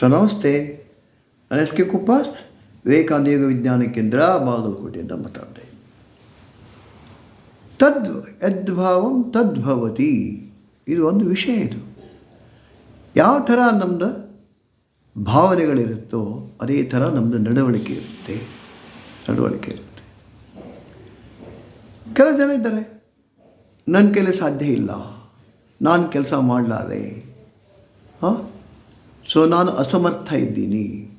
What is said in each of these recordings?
So ನಮಸ್ತೆ. ನಾನು S K ಕುಪ್ಪಾಸ್ತ್. ವಿವೇಕಾನಂದ ಯೋಗ ವಿಜ್ಞಾನ ಕೇಂದ್ರ ಬಾಗಲಕೋಟೆಯಿಂದ ಮಾತಾಡ್ತಾ ಇದ್ದೀನಿ ತದ್ ಯದ್ಭಾವಂ ತದ್ಭವತಿ ಇದು ಒಂದು ವಿಷಯ ಇದು. ಯಾವ ಥರ ನಮ್ಮದು ಭಾವನೆಗಳಿರುತ್ತೋ ಅದೇ ಥರ ನಮ್ಮದು ನಡವಳಿಕೆ ಇರುತ್ತೆ. ನಡವಳಿಕೆ ಇರುತ್ತೆ. ಕೆಲ ಜನ ಇದ್ದಾರೆ. ನನ್ನ ಕೈಲಿ ಸಾಧ್ಯ ಇಲ್ಲ. ನಾನು ಕೆಲಸ ಮಾಡಲಾರೆ ಹಾಂ? ಸೊ ನಾನು ಅಸಮರ್ಥ ಇದ್ದೀನಿ.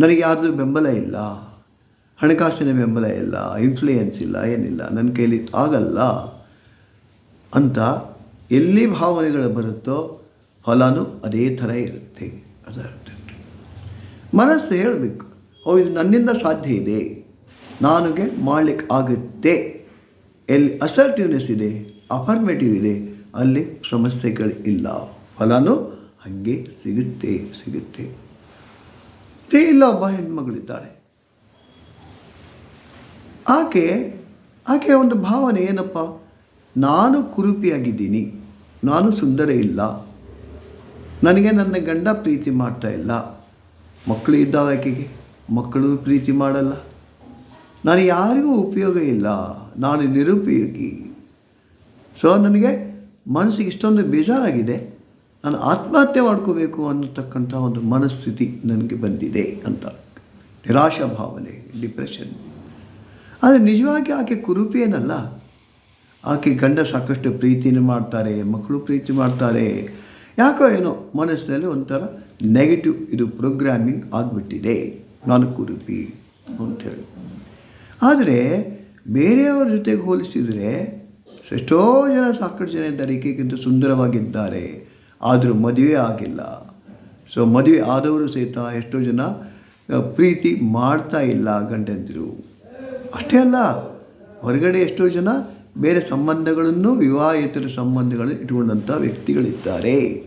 ನನಗೆ ಯಾರ್ದು ಬೆಂಬಲ ಇಲ್ಲ. ಹಣಕಾಸಿನ ಬೆಂಬಲ ಇಲ್ಲ. ಇನ್ಫ್ಲೂಯೆನ್ಸ್ ಇಲ್ಲ. ಏನಿಲ್ಲ. ನನ್ನ ಕೈಲಿ ಆಗಲ್ಲ ಅಂತ ಎಲ್ಲಿ ಭಾವನೆಗಳು ಬರುತ್ತೋ ಫಲನೂ ಅದೇ ಥರ ಇರುತ್ತೆ. ಅದರ್ಥ ಮನಸ್ಸು ಹೇಳಬೇಕು. ಓ, ಇದು ನನ್ನಿಂದ ಸಾಧ್ಯ ಇದೆ. ನನಗೆ ಮಾಡಲಿಕ್ಕೆ ಆಗುತ್ತೆ. ಎಲ್ಲಿ ಅಸರ್ಟಿವ್ನೆಸ್ ಇದೆ ಅಫರ್ಮೇಟಿವ್ ಇದೆ, ಅಲ್ಲಿ ಸಮಸ್ಯೆಗಳು ಇಲ್ಲ ಫಲನೂ ಹಾಗೆ ಸಿಗುತ್ತೆ ಸಿಗುತ್ತೆ. ಇದೇ ಇಲ್ಲ ಒಬ್ಬ ಹೆಣ್ಮಗಳಿದ್ದಾಳೆ. ಆಕೆ, ಆಕೆಯ ಒಂದು ಭಾವನೆ ಏನಪ್ಪ? ನಾನು ಕುರುಪಿಯಾಗಿದ್ದೀನಿ, ನಾನು ಸುಂದರ ಇಲ್ಲ, ನನಗೆ ನನ್ನ ಗಂಡ ಪ್ರೀತಿ ಮಾಡ್ತಾ ಇಲ್ಲ, ಮಕ್ಕಳು ಇದ್ದಾವೆ ಆಕೆಗೆ, ಮಕ್ಕಳು ಪ್ರೀತಿ ಮಾಡಲ್ಲ, ನಾನು ಯಾರಿಗೂ ಉಪಯೋಗ ಇಲ್ಲ, ನಾನು ನಿರುಪಯೋಗಿ. ಸೊ ನನಗೆ ಮನಸ್ಸಿಗೆ ಇಷ್ಟೊಂದು ಬೇಜಾರಾಗಿದೆ. ನಾನು ಆತ್ಮಹತ್ಯೆ ಮಾಡ್ಕೋಬೇಕು ಅನ್ನತಕ್ಕಂಥ ಒಂದು ಮನಸ್ಥಿತಿ ನನಗೆ ಬಂದಿದೆ ಅಂತ. ನಿರಾಶಾ ಭಾವನೆ ಡಿಪ್ರೆಷನ್ ಆದರೆ ನಿಜವಾಗಿ ಆಕೆ ಕುರುಪಿ ಏನಲ್ಲ ಆಕೆ ಗಂಡ ಸಾಕಷ್ಟು ಪ್ರೀತಿನ ಮಾಡ್ತಾರೆ, ಮಕ್ಕಳು ಪ್ರೀತಿ ಮಾಡ್ತಾರೆ. ಯಾಕೋ ಏನೋ ಮನಸ್ಸಿನಲ್ಲಿ ಒಂಥರ ನೆಗೆಟಿವ್ ಇದು ಪ್ರೋಗ್ರಾಮಿಂಗ್ ಆಗಿಬಿಟ್ಟಿದೆ. ನಾನು ಕುರುಪಿ ಅಂಥೇಳಿ ಆದರೆ ಬೇರೆಯವರ ಜೊತೆಗೆ ಹೋಲಿಸಿದರೆ, ಎಷ್ಟೋ ಜನ ಸಾಕಷ್ಟು ಜನ ಇದ್ದಾರೆ, ಈಕೆಗಿಂತ ಸುಂದರವಾಗಿದ್ದಾರೆ. ಆದರೂ ಮದುವೆ ಆಗಿಲ್ಲ. ಸೊ ಮದುವೆ ಆದವರು ಸಹಿತ ಎಷ್ಟೋ ಜನ ಪ್ರೀತಿ ಮಾಡ್ತಾ ಇಲ್ಲ ಗಂಡಂದಿರು. ಅಷ್ಟೇ ಅಲ್ಲ, ಹೊರಗಡೆ ಎಷ್ಟೋ ಜನ ಬೇರೆ ಸಂಬಂಧಗಳನ್ನು, ವಿವಾಹೇತರ ಸಂಬಂಧಗಳನ್ನು ಇಟ್ಕೊಂಡಂಥ ವ್ಯಕ್ತಿಗಳಿದ್ದಾರೆ.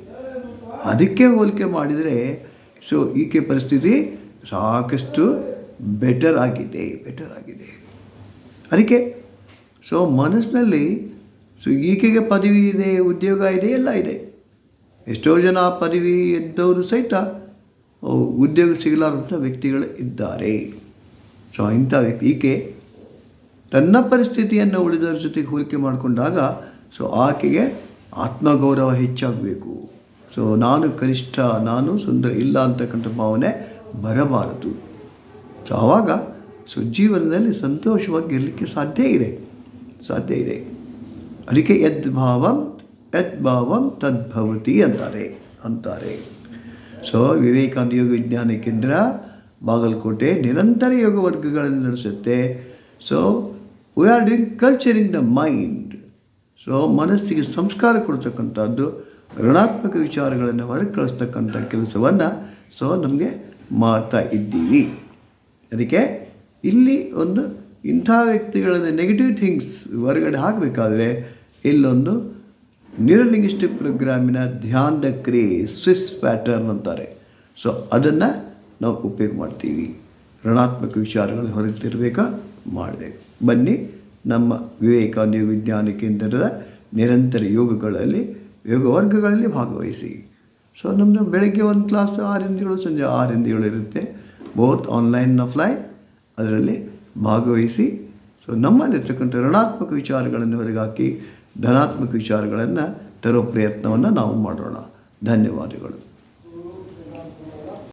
ಅದಕ್ಕೆ ಹೋಲಿಕೆ ಮಾಡಿದರೆ, ಸೊ, ಈಕೆ ಪರಿಸ್ಥಿತಿ ಸಾಕಷ್ಟು ಬೆಟರ್ ಆಗಿದೆ ಬೆಟರ್ ಆಗಿದೆ. ಅದಕ್ಕೆ ಸೊ ಮನಸ್ಸಿನಲ್ಲಿ ಸೊ ಈಕೆಗೆ ಪದವಿ ಇದೆ, ಉದ್ಯೋಗ ಇದೆ, ಎಲ್ಲ ಇದೆ. ಎಷ್ಟೋ ಜನ ಪದವಿ ಇದ್ದವರು ಸಹಿತ ಉದ್ಯೋಗ ಸಿಗಲಾರಂಥ ವ್ಯಕ್ತಿಗಳು ಇದ್ದಾರೆ. ಸೊ ಇಂಥ ವ್ಯಕ್ತಿ ಈಕೆ ತನ್ನ ಪರಿಸ್ಥಿತಿಯನ್ನು ಉಳಿದವರ ಜೊತೆಗೆ ಹೋಲಿಕೆ ಮಾಡಿಕೊಂಡಾಗ ಸೊ ಆಕೆಗೆ ಆತ್ಮಗೌರವ ಹೆಚ್ಚಾಗಬೇಕು. ಸೊ ನಾನು ಕನಿಷ್ಠ, ನಾನು ಸುಂದರ ಇಲ್ಲ ಅಂತಕ್ಕಂಥ ಭಾವನೆ ಬರಬಾರದು. ಸೊ ಆವಾಗ ಸೊ ಜೀವನದಲ್ಲಿ ಸಂತೋಷವಾಗಿ ಇರಲಿಕ್ಕೆ ಸಾಧ್ಯ ಇದೆ. ಸಾಧ್ಯ ಇದೆ. ಅದಕ್ಕೆ ಯದ್ಭಾವಂ ಯದ್ಭಾವಂ ತದ್ಭವತಿ ಅಂತಾರೆ ಅಂತಾರೆ. ಸೊ ವಿವೇಕಾನಂದ ಯೋಗ ವಿಜ್ಞಾನ ಕೇಂದ್ರ ಬಾಗಲಕೋಟೆ ನಿರಂತರ ಯೋಗ ವರ್ಗಗಳನ್ನು ನಡೆಸುತ್ತೆ. So we are doing in the mind so ಮನಸ್ಸಿಗೆ ಸಂಸ್ಕಾರ ಕೊಡ್ತಕ್ಕಂಥದ್ದು, ಋಣಾತ್ಮಕ ವಿಚಾರಗಳನ್ನು ಹೊರಗೆ ಕಳಿಸ್ತಕ್ಕಂಥ ಕೆಲಸವನ್ನು ಸೊ ನಮಗೆ ಮಾಡ್ತಾ ಇದ್ದೀವಿ. ಅದಕ್ಕೆ ಇಲ್ಲಿ ಒಂದು ಇಂಥ ವ್ಯಕ್ತಿಗಳನ್ನು ನೆಗೆಟಿವ್ ಥಿಂಗ್ಸ್ ಹೊರಗಡೆ ಹಾಕಬೇಕಾದ್ರೆ, ಇಲ್ಲೊಂದು ನ್ಯೂರಲಿಂಗಿಸ್ಟಿಕ್ ಪ್ರೋಗ್ರಾಮಿನ ಧ್ಯಾನದ ಕ್ರಿಯೆ ಸ್ವಿಸ್ ಪ್ಯಾಟರ್ನ್ ಅಂತಾರೆ. ಸೊ ಅದನ್ನು ನಾವು ಉಪಯೋಗ ಮಾಡ್ತೀವಿ. ಋಣಾತ್ಮಕ ವಿಚಾರಗಳು ಹೊರತಿರ್ಬೇಕಾ ತಿರಬೇಕಾ ಮಾಡಬೇಕು. ಬನ್ನಿ, ನಮ್ಮ ವಿವೇಕಾನಂದ ವಿಜ್ಞಾನ ಕೇಂದ್ರದ ನಿರಂತರ ಯೋಗಗಳಲ್ಲಿ, ಯೋಗ ವರ್ಗಗಳಲ್ಲಿ ಭಾಗವಹಿಸಿ. ಸೊ ನಮ್ಮದು ಬೆಳಗ್ಗೆ ಒಂದು ಕ್ಲಾಸ್ ಆರಿಂದ ಏಳು, ಸಂಜೆ ಆರಿಂದ ಏಳು ಇರುತ್ತೆ. ಬೋತ್ ಆನ್ಲೈನ್ ಆಫ್ಲೈನ್ ಅದರಲ್ಲಿ ಭಾಗವಹಿಸಿ. ಸೊ ನಮ್ಮಲ್ಲಿರ್ತಕ್ಕಂಥ ಋಣಾತ್ಮಕ ವಿಚಾರಗಳನ್ನು ಹೊರಗಾಕಿ ಧನಾತ್ಮಕ ವಿಚಾರಗಳನ್ನು ತರೋ ಪ್ರಯತ್ನವನ್ನು ನಾವು ಮಾಡೋಣ. ಧನ್ಯವಾದಗಳು.